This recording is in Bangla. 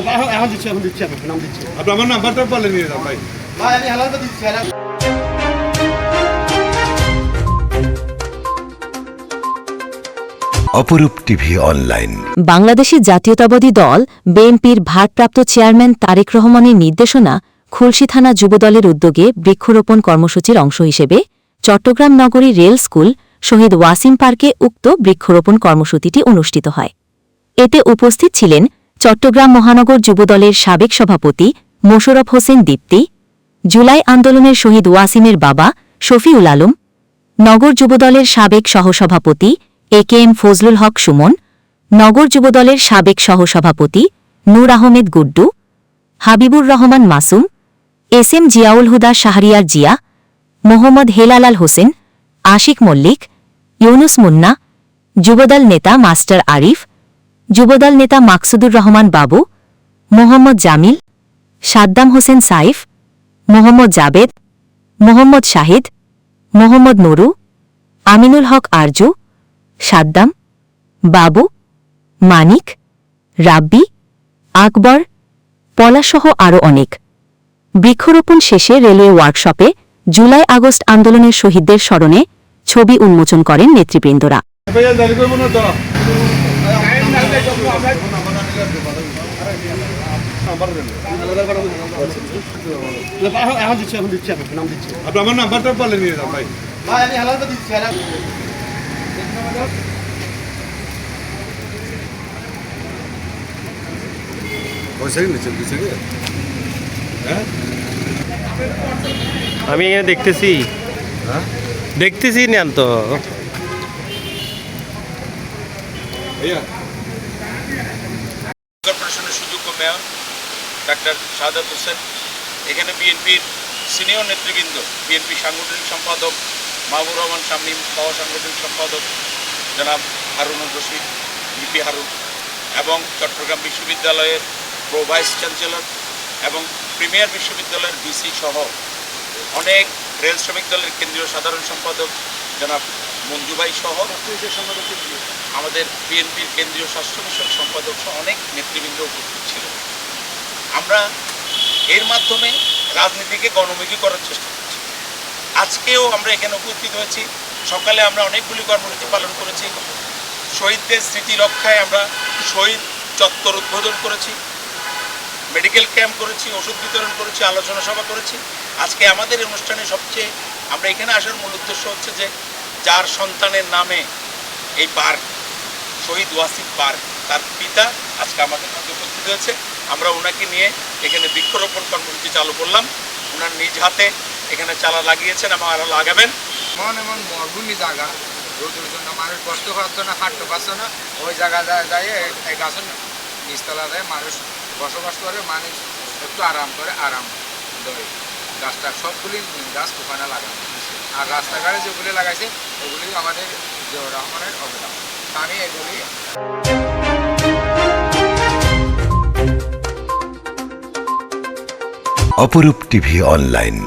এখন এখন দিচ্ছি এখন দিচ্ছি এখন নাম দিচ্ছি। আপনি আমার নাম্বারটা পারলে নিয়ে যান ভাই। ভাই আমি হেলাল দিচ্ছি অপরূপ টিভি অনলাইন। বাংলাদেশি জাতীয়তাবাদী দল বিএনপির ভারপ্রাপ্ত চেয়ারম্যান তারেক রহমানের নির্দেশনা খুলশী থানা যুবদলের উদ্যোগে বৃক্ষরোপণ কর্মসূচির অংশ হিসেবে চট্টগ্রাম নগরী রেল স্কুল শহীদ ওয়াসিম পার্কে উক্ত বৃক্ষরোপণ কর্মসূচিটি অনুষ্ঠিত হয়। এতে উপস্থিত ছিলেন চট্টগ্রাম মহানগর যুবদলের সাবেক সভাপতি মোশরফ হোসেন দীপ্তি, জুলাই আন্দোলনের শহীদ ওয়াসিমের বাবা শফিউল আলম, নগর যুবদলের সাবেক সহসভাপতি A K M Fazlul Haque Sumon, নগর যুবদলের সাবেক সহসভাপতি নূর আহমেদ গুড্ডু, হাবিবুর রহমান মাসুম, এস এম জিয়াউল হুদা শাহরিয়ার জিয়া, মোহাম্মদ হেলালাল হোসেন, আশিক মল্লিক, ইউনুস মুন্না, যুবদল নেতা মাস্টার আরিফ যুবদল নেতা মাকসুদুর রহমান বাবু, মোহাম্মদ জামিল, সাদ্দাম হোসেন সাইফ, মোহাম্মদ জাবেদ, মোহাম্মদ শাহিদ, মোহাম্মদ নুরু, আমিনুল হক আরজু, সাদ্দাম, বাবু, মানিক, রাব্বি, আকবর পলাসহ আরও অনেক। বৃক্ষরোপণ শেষে রেলওয়ে ওয়ার্কশপে জুলাই আগস্ট আন্দোলনের শহীদদের স্মরণে ছবি উন্মোচন করেন নেতৃবৃন্দরা ভাইয়া জারি করব না তো দিচ্ছি এখন নাম দিচ্ছি আপনি আমার নাম্বারটা পারলে নিয়ে যান ভাই আমি আমি এখানে দেখতেছি। দেখতেছি নেন তো। কর্পোরেশনের সুযোগ্য মেয়র, ডাক্তার সাদাত হোসেন। এখানে বিএনপির সিনিয়র নেতৃবৃন্দ, বিএনপি সাংগঠনিক সম্পাদক মাহবুর রহমান শামীম সহ সাংগঠনিক সম্পাদক জনাব হারুনুর রশিদ লিপি হারুন এবং চট্টগ্রাম বিশ্ববিদ্যালয়ের প্রো ভাইস চ্যান্সেলর এবং প্রিমিয়ার বিশ্ববিদ্যালয়ের ভিসি সহ অনেক রেল শ্রমিক দলের কেন্দ্রীয় সাধারণ সম্পাদক জনাব মঞ্জুভাই সহ আমাদের বিএনপির কেন্দ্রীয় স্বাস্থ্য বিষয়ক সম্পাদক সহ অনেক নেতৃবৃন্দ উপস্থিত ছিল। আমরা এর মাধ্যমে রাজনীতিকে গণমুখী করার চেষ্টা করছি। আজকেও আমরা এখানে উপস্থিত হয়েছি। সকালে আমরা অনেকগুলি কর্মসূচি পালন করেছি। শহীদদের স্মৃতি রক্ষায় আমরা শহীদ চত্বর উদ্বোধন করেছি। মেডিকেল ক্যাম্প করেছি, ওষুধ বিতরণ করেছি, আলোচনা সভা করেছি। আজকে আমাদের অনুষ্ঠানে সবচেয়ে আমরা এখানে আসার মূল উদ্দেশ্য হচ্ছে যে, যার সন্তানের নামে এই পার্ক, শহীদ ওয়াসিফ পার্ক, তার পিতা আজকে আমাদের মধ্যে উপস্থিত হয়েছে। আমরা ওনাকে নিয়ে এখানে বৃক্ষরোপণ কর্মসূচি চালু করলাম। ওনার নিজ হাতে এখানে চালা লাগিয়েছেন এবং আরও লাগাবেন। এমন এমন মরুভূমি জায়গা। রোদের জন্য মানুষ কষ্ট পারতো না, হাঁটতে পারতো না। ওই জায়গা যায় এই গাছের নিচতলা যায় মানুষ বসবাস করে মানুষ একটু আরাম করে, আরাম দেয় গাছটা সবগুলি গাছ ওখানে লাগানো আর রাস্তাঘাটে যেগুলি লাগাইছে ওগুলি আমাদের জিয়াউর রহমানের অবদান। আমি এগুলি অপরূপ টিভি অনলাইন।